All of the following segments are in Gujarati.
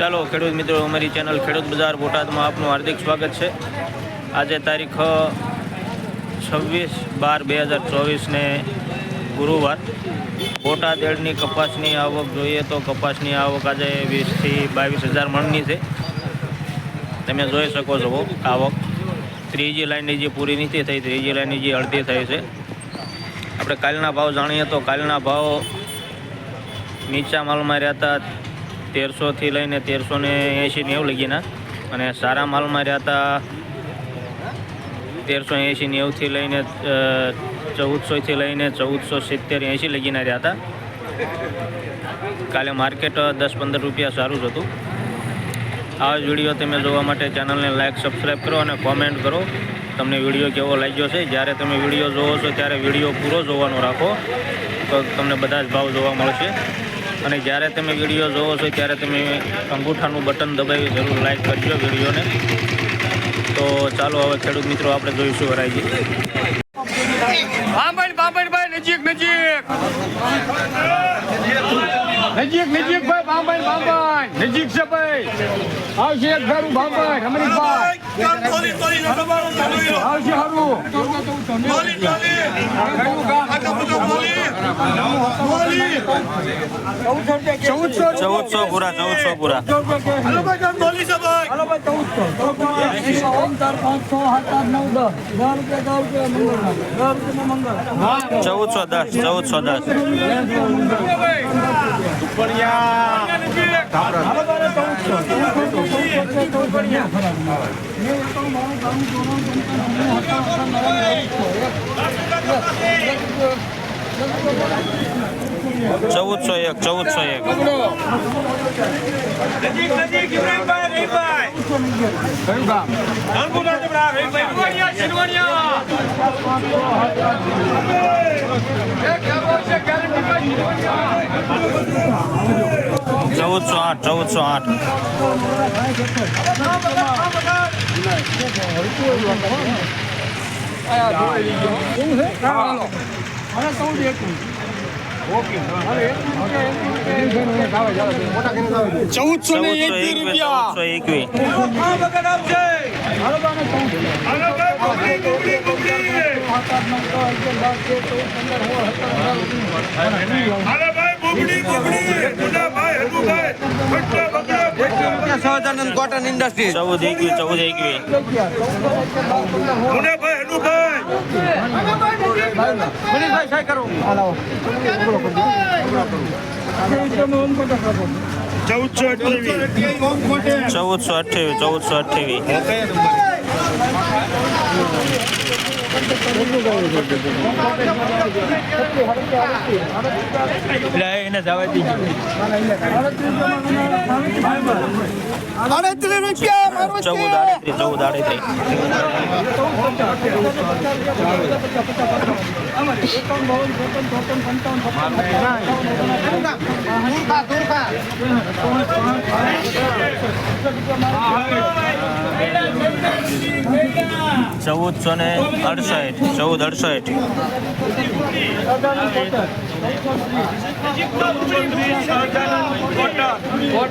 ચાલો ખેડૂત મિત્રો, અમારી ચેનલ ખેડૂત બજાર બોટાદમાં આપનું હાર્દિક સ્વાગત છે. આજે તારીખ છવ્વીસ બાર બે હજાર ચોવીસને ગુરુવાર. બોટાદ એડની કપાસની આવક જોઈએ તો કપાસની આવક આજે વીસથી બાવીસ હજાર મણની છે. તમે જોઈ શકો છો આવક. ત્રીજી લાઈનની જે પૂરી નથી થઈ, ત્રીજી લાઈનની જે અડધી થઈ છે. આપણે કાલના ભાવ જાણીએ તો કાલના ભાવ નીચા માલમાં રહેતા તેરસોથી લઈને તેરસો ને એંશી નેવું લગીના અને સારા માલમાં રહેતા તેરસો એંશી નેવુંથી લઈને ચૌદસોથી લઈને ચૌદસો સિત્તેર એંશી લગીના રહ્યા હતા કાલે માર્કેટ દસ પંદર રૂપિયા સારું જ હતું. આ વીડિયો તમે જોવા માટે ચેનલને લાઇક સબસ્ક્રાઈબ કરો અને કોમેન્ટ કરો. તમને વીડિયો કેવો લાગ્યો છે? જ્યારે તમે વીડિયો જોવો છો ત્યારે વીડિયો પૂરો જોવાનો રાખો. તો તમને બધા જ ભાવ જોવા મળશે. અને જ્યારે તમે વીડિયો જોવો છો ત્યારે તમે અંગૂઠાનું બટન દબાવી જરૂર લાઈક કરજો વિડીયોને. તો ચાલો હવે ખેડૂત મિત્રો આપણે જોઈશું વરાયજી ભાઈ નજીક નજીક. નજીક નજીક ભાઈ બાંભણ બાંભણ નજીક છે ભાઈ. આવશે એક ઘરું બાંભણ અમરીકભાઈ આવશે હારું. ચૌદસો ચૌદસો પૂરા ચૌદસો પૂરા. ચૌદસો દસ ચૌદસો દસ. ચૌદસો. એક ચૌદસો એક. કયું કામ ચૌદસો આઠ. ચૌદસો આઠ ચૌદસો ચૌદસો ને એક એકવીસ રૂપિયા. એકવીસ. સહજાનંદ કોટન ઇન્ડસ્ટ્રી ચૌદ એકવીસ ચૌદ એકવીસ મનીષભાઈ સાહેબ કરો. ચૌદસો અઠ્યાવીસ. ચૌદસો અઠ્યાવીસ એને જવા દીધું અડત્રીસ રૂપિયા મારું ચૌદ આડત્રીસ ચૌદ આડત્રીસ ચૌદસો ને અડસઠ ચૌદ અડસઠ.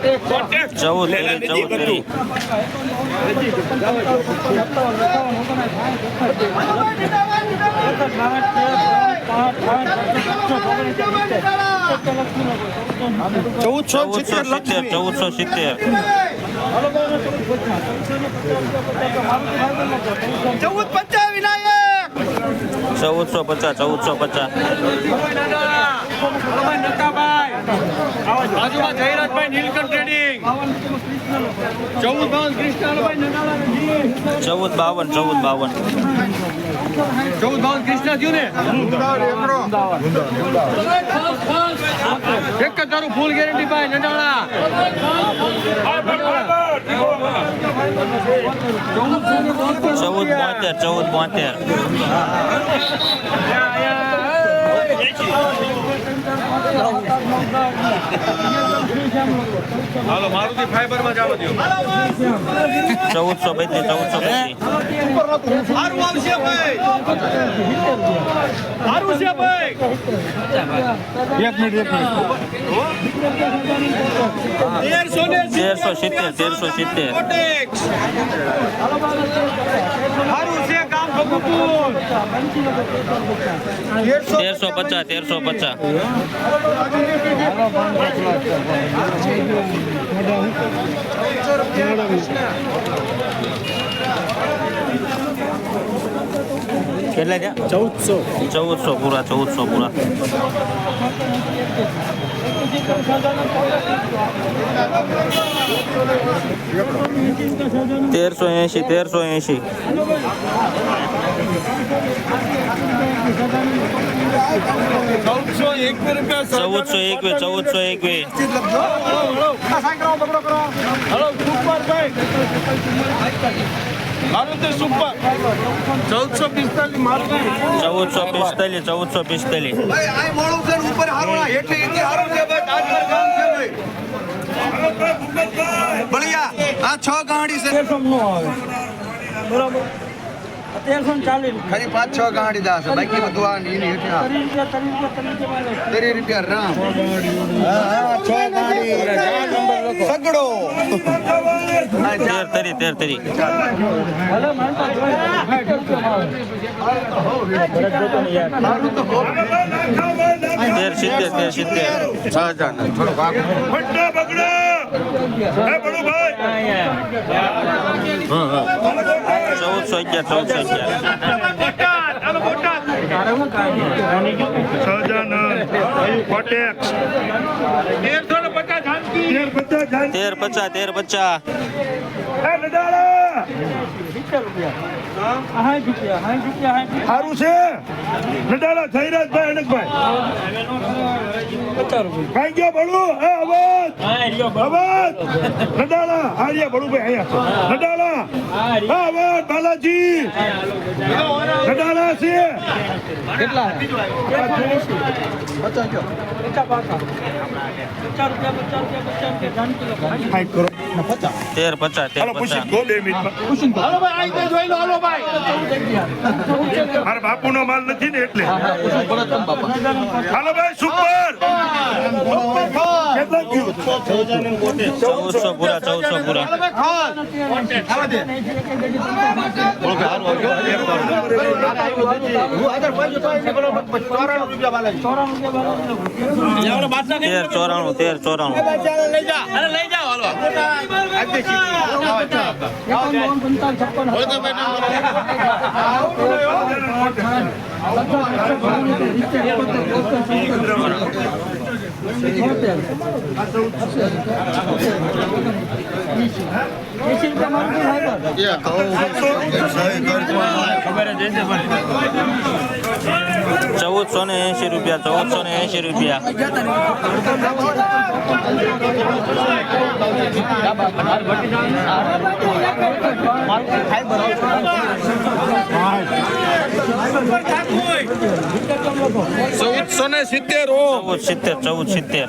તેરી ચૌદ ચૌદ ચૌદસો સિત્તેર ચૌદસો સિત્તેર ચૌદ પચાસ વિનાયક ચૌદસો પચાસ ચૌદસો પચાસ બાજુમાં જયરાજભાઈ નીલકંઠ ટ્રેડિંગ ચૌદ બાવન કૃષ્ણ ચૌદ બાવન ચૌદ બાવન. ચૌદ બાવન કૃષ્ણ થયું ને? એક જ તારું ફૂલ ગેરંટી ભાઈ નડાળા ચૌદ બોતેર ચૌદ બોતેર. હાલો મારુતિ ફાઈબરમાં જાવ દો ચૌદસો પચીસ ચૌદસો પચીસ સારું આવશે ભાઈ. સારું છે ભાઈ. એક મિનિટ એક મિનિટ. તેરસો સિત્તેર. તેરસો સિત્તેર કોટેક્સ સારું છે કામ ભગુપુર તેરસો પચાસ તેરસો પચાસ. કેટલા થયા ચૌદસો. ચૌદસો પૂરા ચૌદસો પૂરા. તેરસો એંશી તેરસો એંશી. ચૌદસો એક ચૌદસો એકવીસ ચૌદસો એકવીસ. હલો ભાઈ મારુતિ સુપર. ચૌદસો પિસ્તાલીસ મારુતિ ચૌદસો પિસ્તાલીસ ચૌદસો પિસ્તાલીસ. આ મોડું છે ને ઉપર હારું ના હેઠે એથી હારું છે ભાઈ તાજપર ગામ છે ભાઈ. બળિયા આ છ ગાડી છે. બરાબર. તેરસો ને ચાલીસ ખાલી પાંચ છ ગાડી દાસ છે. બાકી બધું આ આ ત્રીસ રૂપિયા રામ. હા હા છ ગાડી. સગડો. તેર તરી તેર તરી. તેર સિત્તેર તેર સિત્તેર. ચૌદસો અગિયાર ચૌદસો અગિયાર તેર પચાસ તેર પચાસ. સારું છે. નડાલા જયરાજભાઈ અનકભાઈ કાઈ ગયા બળું એ અવાજ. અવાજ! નડાલા આર્યા ભણુભાઈ અહીંયા છે. નડાલા હા અવાજ બાલાજી! નડાલા છે! કેટલા? તેર પચાસ તેર પચાસ. ગો બે મિનિટમાં. માલ નથી. ને એટલે. હાલો ભાઈ સુપર. ચૌદસો પૂરા ચૌદસો પૂરા. તેર ચોરાણું તેર ચોરાણું છપ્પન, ચૌદસો ને એસી રૂપિયા ચૌદસો ને એસી રૂપિયા. ચૌદસો ને સિત્તેર ચૌદ સિત્તેર ચૌદ સિત્તેર.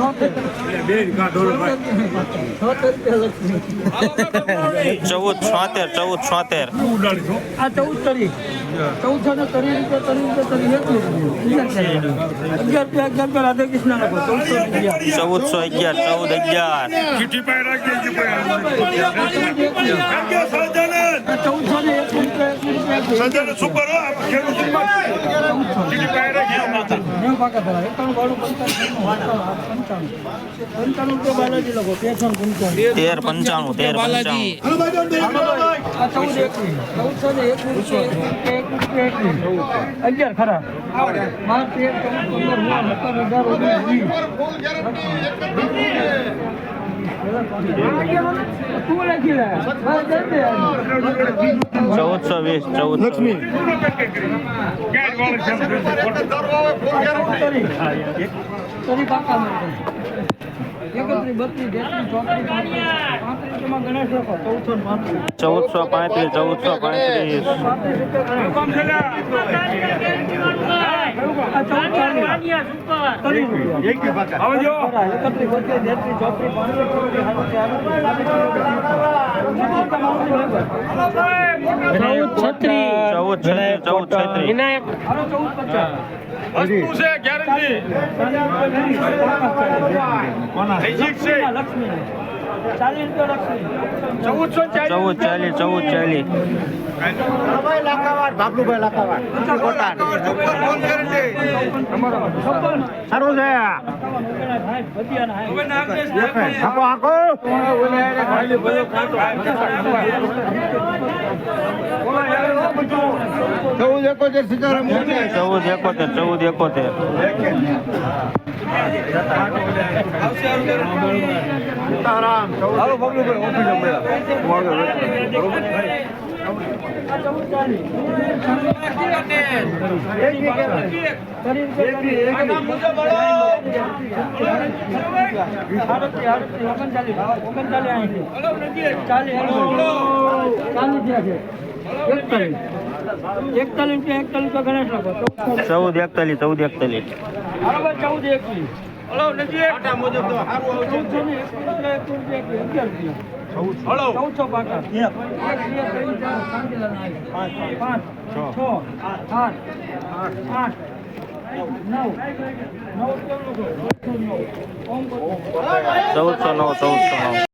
ચૌદ છોતેર ચૌદ છોતેર. આ ચૌદ તરી. ચૌદસો ને તરી રૂપિયા તરી રૂપિયા તરી એકવીસ રૂપિયા અગિયાર રૂપિયા અગિયાર રૂપિયા રાધે કૃષ્ણ લખો ચૌદસો ને અગિયાર. ચૌદસો અગિયાર ચૌદ અગિયાર. ચીઠી પાઈ રાખી દેજે ભાઈ કાંગ્યા સહજાનંદ ચૌદસો ને એક રૂપિયા એક રૂપિયા એક સહજાનંદ સુપર હો આપ ખેડૂત ચીઠી પાઈ રાખી નેવું પાકા ભરા એકાણું બાણું પંચાણું પંચાણું પંચાણું. રૂપિયા બાલાજી લખો તેરસો ને પંચાણું તેર પંચાણું તેર પંચાણું આ ચૌદ એકવીસ. ચૌદસો ને એકવીસ રૂપિયા એક રૂપિયા એકવીસ. અગિયાર ખરા. માર તેર ચૌદ પંદર સોળ સત્તર અઢાર ઓગણીસ વીસ તું લખી લે બસ દે દે. ચૌદસો વીસ ચૌદસો લક્ષ્મી તરી તરી ચૌદસો પાંત્રીસ. ચૌદસો પાંત્રીસ ચૌદ છત્રીસ ચૌદ છત્રીસ. ચૌદ છત્રીસ હાલો ચૌદ પચાસ વસ્તુ છે ગેરંટી છે. ચૌદસો ચૌદ ચાલીસ ચૌદ ચાલીસ બાબલુભાઈ લાખાવાડ છપ્પન સારું છે. હાકો હાકો. ચૌદ એકોતેર સીતારામ. ચૌદ એકોતેર ચૌદ એકોતેર. સીતારામ હાલો બાબલુભાઈ ઓફિસ એકતાલીસ એકતાલીસ એકતાલીસ. ચૌદ એકતાલીસ ચૌદ એકતાલીસ. ચૌદ એકતાલીસ બરાબર ચૌદ એકવીસ હલો નજીક ચૌદસો ને એકવીસ એટલે એકવીસ એકવીસ અગિયાર રૂપિયા હલો. ચૌદસો પાકા એક બે ત્રણ ચાર પાંચ પાંચ. છ. આઠ આઠ. કરો. ચૌદસો નવ ચૌદસો નવ.